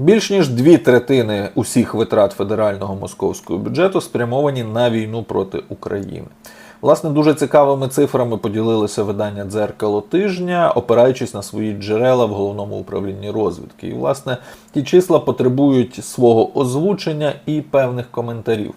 Більш ніж дві третини усіх витрат федерального московського бюджету спрямовані на війну проти України. Власне, дуже цікавими цифрами поділилося видання дзеркало тижня, опираючись на свої джерела в головному управлінні розвідки. І, власне, ті числа потребують свого озвучення і певних коментарів.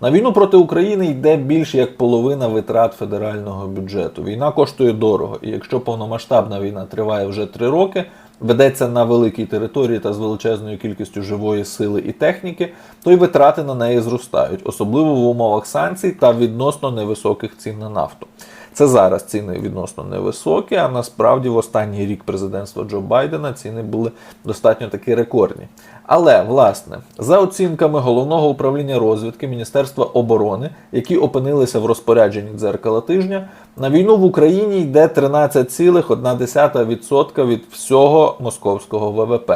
На війну проти України йде більш як половина витрат федерального бюджету. Війна коштує дорого, і якщо повномасштабна війна триває вже три роки, ведеться на великій території та з величезною кількістю живої сили і техніки, то й витрати на неї зростають, особливо в умовах санкцій та відносно невисоких цін на нафту. Це зараз ціни відносно невисокі, а насправді в останній рік президентства Джо Байдена ціни були достатньо таки рекордні. Але власне, за оцінками головного управління розвідки Міністерства оборони, які опинилися в розпорядженні дзеркала тижня, на війну в Україні йде 13,1% від всього московського ВВП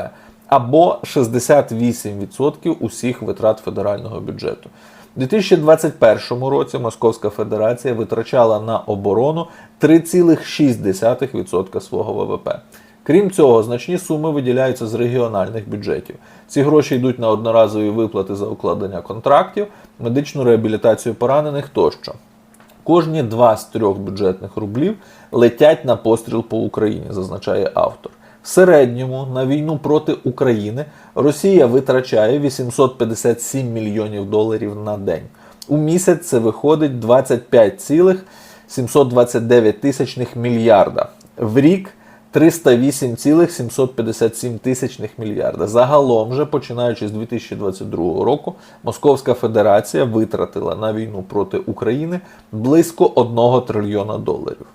або 68% усіх витрат федерального бюджету. У 2021 році Московська Федерація витрачала на оборону 3,6% свого ВВП. Крім цього, значні суми виділяються з регіональних бюджетів. Ці гроші йдуть на одноразові виплати за укладення контрактів, медичну реабілітацію поранених тощо. Кожні два з трьох бюджетних рублів летять на постріл по Україні, зазначає автор. В середньому на війну проти України Росія витрачає 857 мільйонів доларів на день. У місяць це виходить 25,729 тисячних мільярда. В рік 308,757 тисячних мільярда. Загалом же, починаючи з 2022 року, Московська Федерація витратила на війну проти України близько 1 трильйона доларів.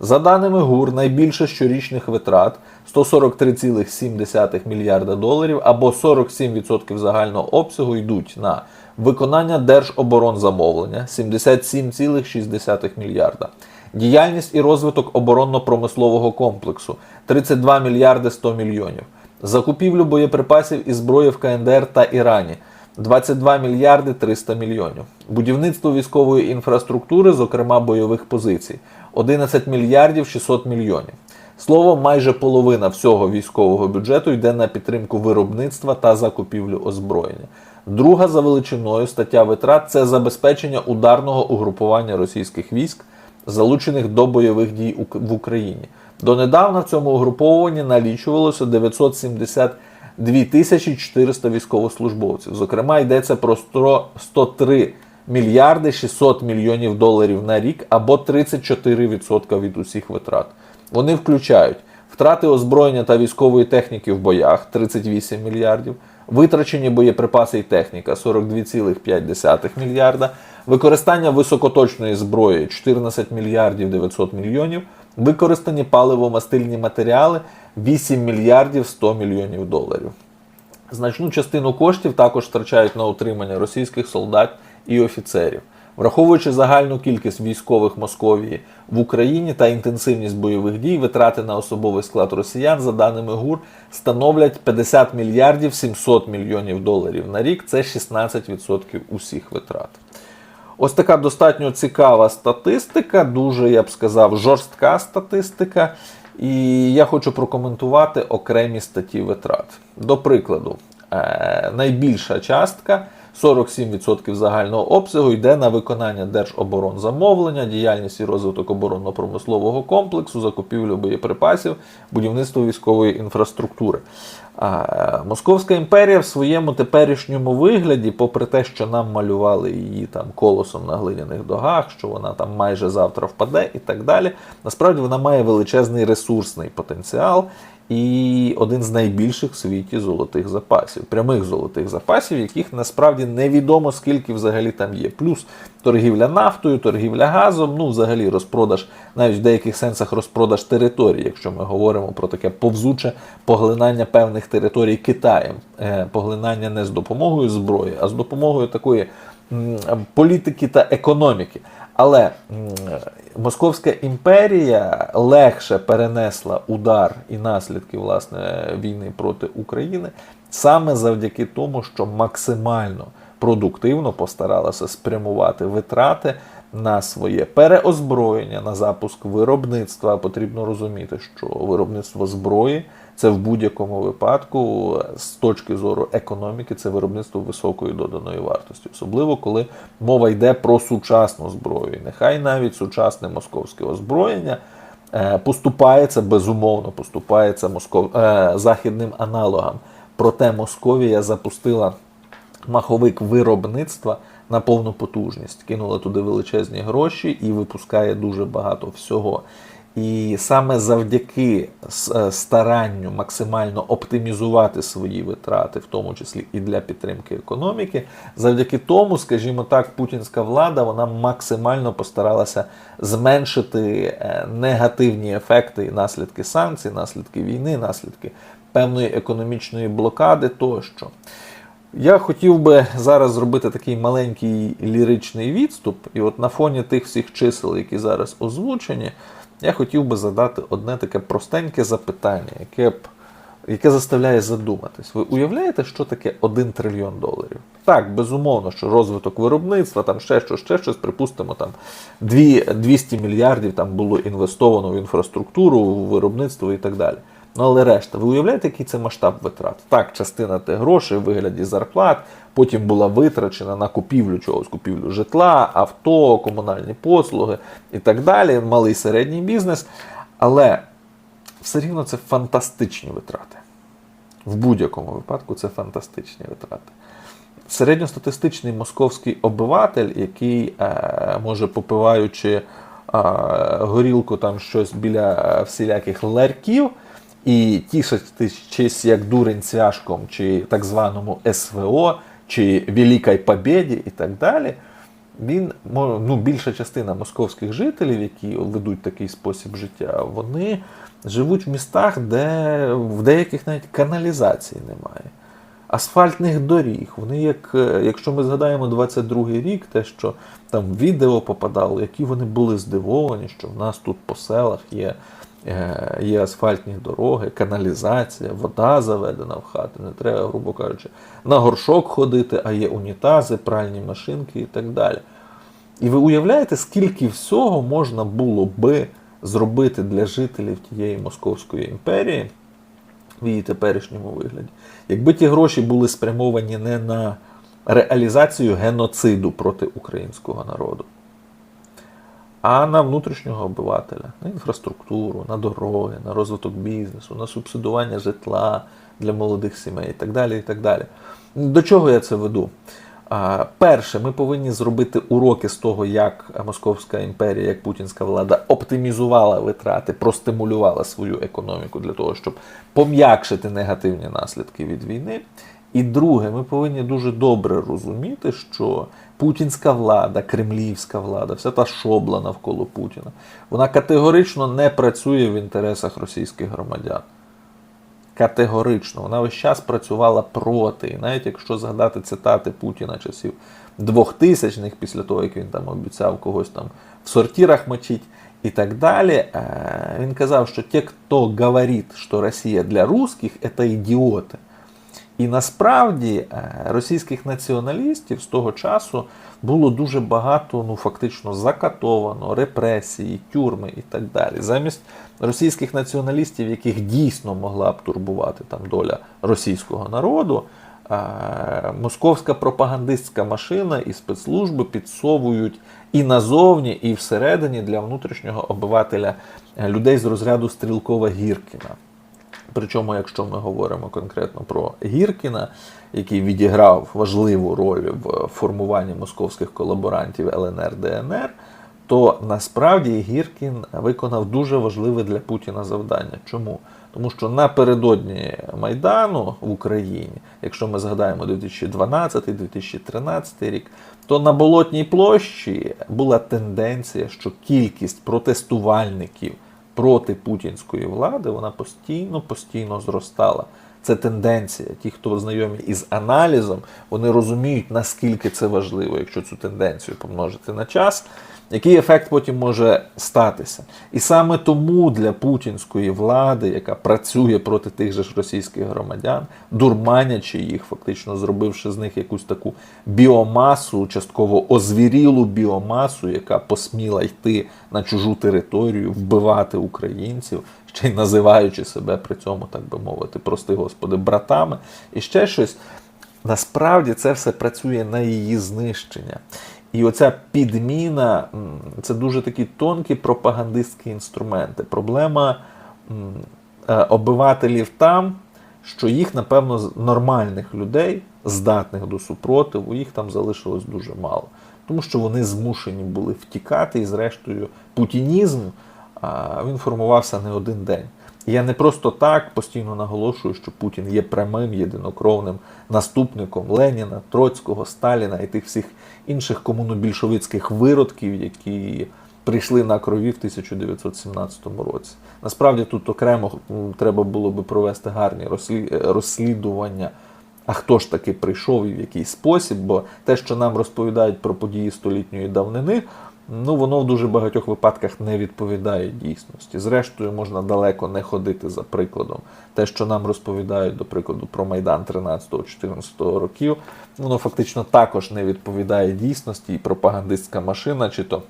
За даними ГУР, найбільше щорічних витрат 143,7 мільярда доларів або 47% загального обсягу йдуть на виконання держоборонзамовлення 77,6 мільярда, діяльність і розвиток оборонно-промислового комплексу 32 мільярди 100 мільйонів, закупівлю боєприпасів і зброї в КНДР та Ірані 22 мільярди 300 мільйонів, будівництво військової інфраструктури, зокрема бойових позицій 11 мільярдів 600 мільйонів. Словом, майже половина всього військового бюджету йде на підтримку виробництва та закупівлю озброєння. Друга за величиною стаття витрат це забезпечення ударного угрупування російських військ, залучених до бойових дій в Україні. Донедавна в цьому угруповуванні налічувалося 972 тисячі 400 військовослужбовців. Зокрема, йдеться про 100 103 мільярди 600 мільйонів доларів на рік або 34% від усіх витрат. Вони включають втрати озброєння та військової техніки в боях 38 мільярдів, витрачені боєприпаси і техніка 42,5 мільярда, використання високоточної зброї 14 мільярдів 900 мільйонів, використані паливо-мастильні матеріали 8 мільярдів 100 мільйонів доларів. Значну частину коштів також втрачають на утримання російських солдат і офіцерів. Враховуючи загальну кількість військових Московії в Україні та інтенсивність бойових дій, витрати на особовий склад росіян, за даними ГУР, становлять 50 мільярдів 700 мільйонів доларів на рік. Це 16% усіх витрат. Ось така достатньо цікава статистика, дуже, я б сказав, жорстка статистика. І я хочу прокоментувати окремі статті витрат. До прикладу, е, найбільша частка 47% загального обсягу йде на виконання держоборонзамовлення, діяльність і розвиток оборонно-промислового комплексу, закупівлю боєприпасів, будівництво військової інфраструктури. А, Московська імперія в своєму теперішньому вигляді, попри те, що нам малювали її там колосом на глиняних догах, що вона там майже завтра впаде і так далі, насправді вона має величезний ресурсний потенціал і один з найбільших в світі золотих запасів, прямих золотих запасів, яких насправді невідомо скільки взагалі там є. Плюс торгівля нафтою, торгівля газом, ну взагалі розпродаж, навіть в деяких сенсах розпродаж територій, якщо ми говоримо про таке повзуче поглинання певних територій Китаєм, Е, поглинання не з допомогою зброї, а з допомогою такої політики та економіки. Але Московська імперія легше перенесла удар і наслідки власне війни проти України саме завдяки тому, що максимально продуктивно постаралася спрямувати витрати на своє переозброєння, на запуск виробництва. Потрібно розуміти, що виробництво зброї це в будь-якому випадку з точки зору економіки, це виробництво високої доданої вартості, особливо коли мова йде про сучасну зброю. Нехай навіть сучасне московське озброєння е, поступається безумовно, поступається москов... е, західним аналогам. Проте Московія запустила маховик виробництва на повну потужність, кинула туди величезні гроші і випускає дуже багато всього. І саме завдяки е, старанню максимально оптимізувати свої витрати, в тому числі і для підтримки економіки, завдяки тому, скажімо так, путінська влада вона максимально постаралася зменшити е, негативні ефекти і наслідки санкцій, наслідки війни, наслідки певної економічної блокади тощо. Я хотів би зараз зробити такий маленький ліричний відступ, і от на фоні тих всіх чисел, які зараз озвучені, я хотів би задати одне таке простеньке запитання, яке б яке заставляє задуматись. Ви уявляєте, що таке 1 трильйон доларів? Так, безумовно, що розвиток виробництва, там ще щось, ще щось, припустимо, там 200 мільярдів там було інвестовано в інфраструктуру, в виробництво і так далі. Ну, але решта, ви уявляєте, який це масштаб витрат? Так, частина тих грошей в вигляді зарплат, потім була витрачена на купівлю чогось, купівлю житла, авто, комунальні послуги і так далі, малий середній бізнес. Але все рівно це фантастичні витрати. В будь-якому випадку це фантастичні витрати. Середньостатистичний московський обиватель, який е, може попиваючи е, горілку там щось біля е, всіляких ларьків, і тішитись як дурень цвяшком, чи так званому СВО, чи Великій Побєді і так далі. Він ну, більша частина московських жителів, які ведуть такий спосіб життя, вони живуть в містах, де в деяких навіть каналізації немає. Асфальтних доріг. Вони, як, е, якщо ми згадаємо 22-й рік, те, що там відео попадало, які вони були здивовані, що в нас тут по селах є, є асфальтні дороги, каналізація, вода заведена в хати. Не треба, грубо кажучи, на горшок ходити, а є унітази, пральні машинки і так далі. І ви уявляєте, скільки всього можна було би зробити для жителів тієї Московської імперії в її теперішньому вигляді, якби ті гроші були спрямовані не на реалізацію геноциду проти українського народу, а на внутрішнього обивателя, на інфраструктуру, на дороги, на розвиток бізнесу, на субсидування житла для молодих сімей і так далі. і так далі. До чого я це веду? Перше, ми повинні зробити уроки з того, як Московська імперія, як путінська влада оптимізувала витрати, простимулювала свою економіку для того, щоб пом'якшити негативні наслідки від війни. І друге, ми повинні дуже добре розуміти, що путінська влада, кремлівська влада, вся та шобла навколо Путіна, вона категорично не працює в інтересах російських громадян. Категорично, вона весь час працювала проти. І навіть якщо згадати цитати Путіна часів 2000-х, після того, як він там обіцяв когось там в сортирах мочить і так далі, е, він казав, що ті, хто говорить, що Росія для русських, це ідіоти. І насправді е, російських націоналістів з того часу було дуже багато, ну фактично закатовано, репресії, тюрми і так далі. Замість російських націоналістів, яких дійсно могла б турбувати там доля російського народу, е, московська пропагандистська машина і спецслужби підсовують і назовні, і всередині для внутрішнього обивателя е, людей з розряду Стрілкова Гіркіна. Причому, якщо ми говоримо конкретно про Гіркіна, який відіграв важливу роль в формуванні московських колаборантів ЛНР ДНР, то насправді Гіркін виконав дуже важливе для Путіна завдання. Чому? Тому що напередодні Майдану в Україні, якщо ми згадаємо 2012-2013 рік, то на Болотній площі була тенденція, що кількість протестувальників проти путінської влади вона постійно постійно зростала. Це тенденція. Ті, хто знайомі із аналізом, вони розуміють, наскільки це важливо, якщо цю тенденцію помножити на час, який ефект потім може статися. І саме тому для путінської влади, яка працює проти тих же ж російських громадян, дурманячи їх, фактично зробивши з них якусь таку біомасу, частково озвірілу біомасу, яка посміла йти на чужу територію, вбивати українців, ще й називаючи себе при цьому, так би мовити, прости господи, братами і ще щось. Насправді це все працює на її знищення. І оця підміна це дуже такі тонкі пропагандистські інструменти. Проблема е, обивателів там, що їх, напевно, нормальних людей, здатних до супротиву, їх там залишилось дуже мало. Тому що вони змушені були втікати, і зрештою путінізм він формувався не один день. Я не просто так постійно наголошую, що Путін є прямим єдинокровним наступником Леніна, Троцького, Сталіна і тих всіх інших комунобільшовицьких виродків, які прийшли на крові в 1917 році. Насправді тут окремо треба було би провести гарні е, розслідування. А хто ж таки прийшов і в який спосіб? Бо те, що нам розповідають про події столітньої давнини, ну воно в дуже багатьох випадках не відповідає дійсності. Зрештою, можна далеко не ходити за прикладом. Те, що нам розповідають, до прикладу, про Майдан 13-14 років, воно фактично також не відповідає дійсності, і пропагандистська машина, чи то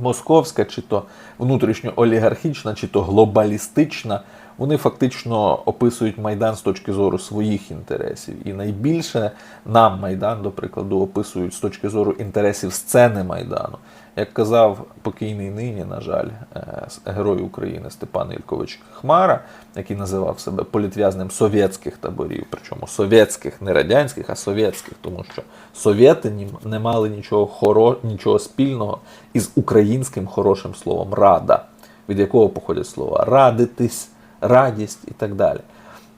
московська, чи то внутрішньоолігархічна, чи то глобалістична, вони фактично описують Майдан з точки зору своїх інтересів. І найбільше нам Майдан, до прикладу, описують з точки зору інтересів сцени Майдану. Як казав покійний нині, на жаль, е, герой України Степан Ількович Хмара, який називав себе політв'язнем совєтських таборів, причому совєтських, не радянських, а совєтських, тому що совєти не мали нічого, хоро, нічого спільного із українським хорошим словом рада, від якого походять слова радитись, радість і так далі.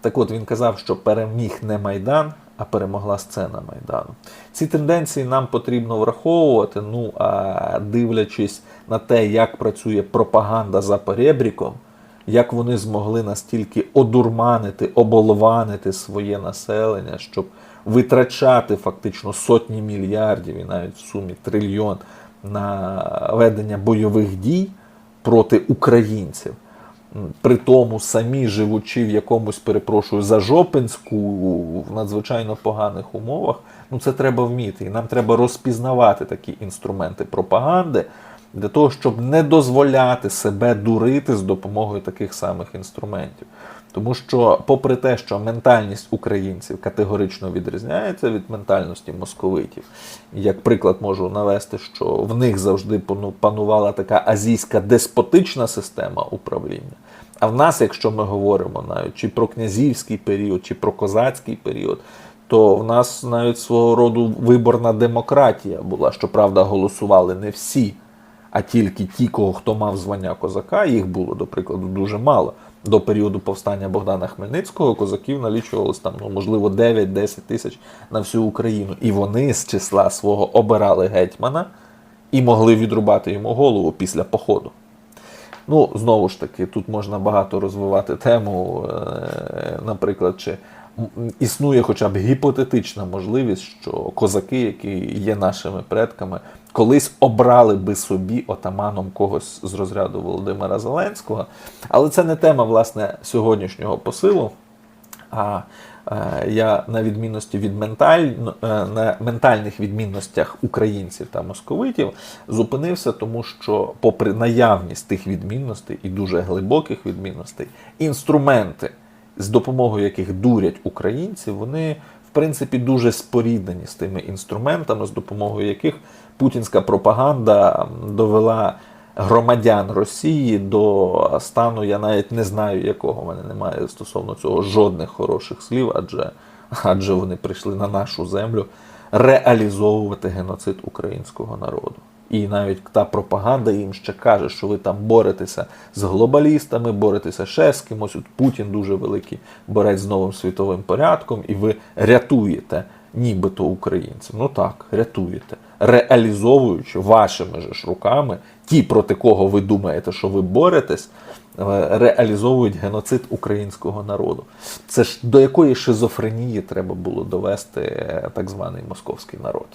Так от він казав, що переміг не Майдан, а перемогла сцена Майдану. Ці тенденції нам потрібно враховувати. Ну а дивлячись на те, як працює пропаганда за перебріком, як вони змогли настільки одурманити, оболванити своє населення, щоб витрачати фактично сотні мільярдів і навіть в сумі трильйон на ведення бойових дій проти українців. При тому самі живучи в якомусь, перепрошую, за жопинську в надзвичайно поганих умовах, ну це треба вміти. І нам треба розпізнавати такі інструменти пропаганди для того, щоб не дозволяти себе дурити з допомогою таких самих інструментів. Тому що, попри те, що ментальність українців категорично відрізняється від ментальності московитів, як приклад можу навести, що в них завжди панувала така азійська деспотична система управління. А в нас, якщо ми говоримо навіть чи про князівський період, чи про козацький період, то в нас навіть свого роду виборна демократія була. Щоправда, голосували не всі, а тільки ті, кого хто мав звання козака, їх було, до прикладу, дуже мало. До періоду повстання Богдана Хмельницького козаків налічувалось там, ну, можливо, 9-10 тисяч на всю Україну. І вони з числа свого обирали гетьмана і могли відрубати йому голову після походу. Ну, знову ж таки, тут можна багато розвивати тему, е, наприклад, чи існує хоча б гіпотетична можливість, що козаки, які є нашими предками, колись обрали би собі отаманом когось з розряду Володимира Зеленського. Але це не тема власне сьогоднішнього посилу. А е, я на відмінності від менталь, е, на ментальних відмінностях українців та московитів зупинився, тому що, попри наявність тих відмінностей і дуже глибоких відмінностей, інструменти, з допомогою яких дурять українців, вони в принципі дуже споріднені з тими інструментами, з допомогою яких путінська пропаганда довела громадян Росії до стану, я навіть не знаю якого. Мене немає стосовно цього жодних хороших слів, адже, адже вони прийшли на нашу землю реалізовувати геноцид українського народу. І навіть та пропаганда їм ще каже, що ви там боретеся з глобалістами, боретеся ще з кимось. От Путін дуже великий борець з новим світовим порядком, і ви рятуєте нібито українців. Ну так, рятуєте, реалізовуючи вашими же ж руками ті, проти кого ви думаєте, що ви боретесь, е, реалізовують геноцид українського народу. Це ж до якої шизофренії треба було довести е, так званий московський народ.